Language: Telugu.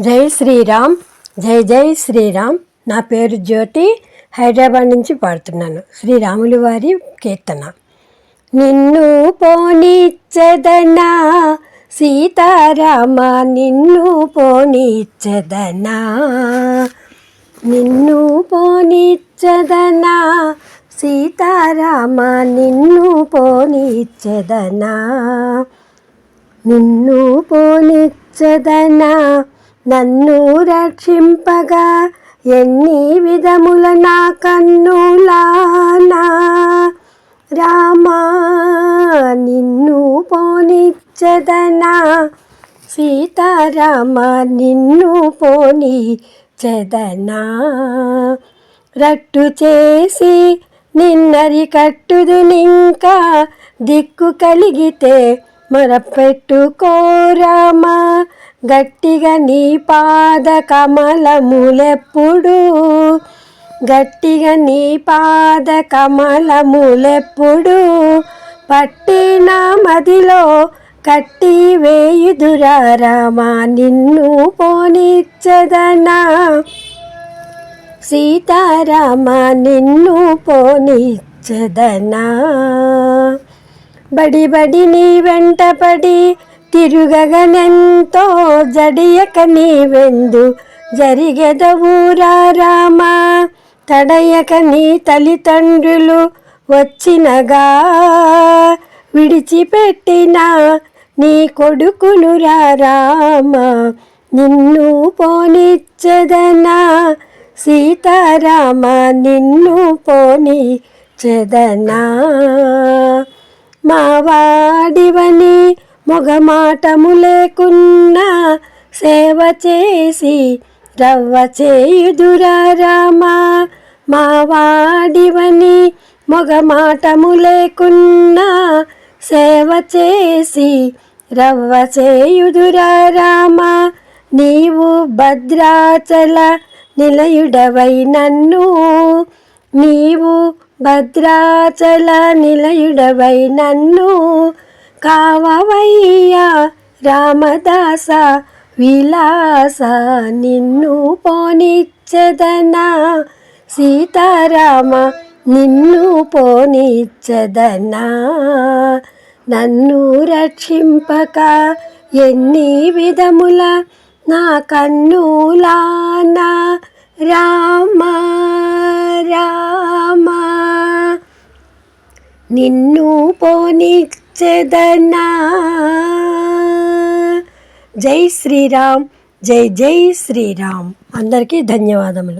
జై శ్రీరామ్ జై జై శ్రీరామ్. నా పేరు జ్యోతి హైదరాబాద్ నుంచి పాడుతున్నాను. శ్రీరాములు వారి కీర్తన. నిన్ను పోనిచ్చదనా సీతారామ నిన్ను పోనిచ్చదనా నిన్ను పోనిచ్చదనా సీతారామ నిన్ను పోనిచ్చదనా నిన్ను పోనిచ్చదనా నన్ను రక్షింపగా ఎన్ని విధముల నా కన్నులానా? రామా నిన్ను పోనిచ్చదనా? సీతారామ నిన్ను పోనిచ్చదనా? రట్టు చేసి నిన్నరి కట్టుదునింకా దిక్కు కలిగితే మొరపెట్టుకోరామా? గట్టిగా నీ పాద కమలములెప్పుడు? గట్టిగా నీ పాద కమలములెప్పుడు? పట్టిన మదిలో కట్టి వేయుదురా రామా? నిన్ను పోనిచ్చదనా? సీతారామ నిన్ను పోనిచ్చదనా? బడి బడి నీ వెంటపడి తిరుగగనెంతో జడియక నీవెందు జరిగెద ఊరా రామా తడయక నీ తల్లిదండ్రులు వచ్చినగా. విడిచిపెట్టిన నీ కొడుకులు రామ నిన్ను పోనిచ్చదనా? సీతారామ నిన్ను పోని చెదనా వాడివని మొగమాటము లేకున్నా సేవ చేసి రవ్వ చేయుదురా రామా. మావాడివని మొగమాటము లేకున్నా సేవ చేసి రవ్వ చేయుదురా రామా. నీవు భద్రాచల నిలయుడవై నన్ను. నీవు భద్రాచల నిలయుడవై నన్ను. కావవయ్యా రామదాస విలాస నిన్ను పోనిచ్చదనా. సీతారామ నిన్ను పోనిచ్చదనా. నన్ను రక్షింపక ఎన్ని విధముల నా కన్నులానా. రామ రామ. నిన్ను పోనిచ్చ చెదనా జై శ్రీరామ్ జై జై శ్రీరామ్. అందరికీ ధన్యవాదములు.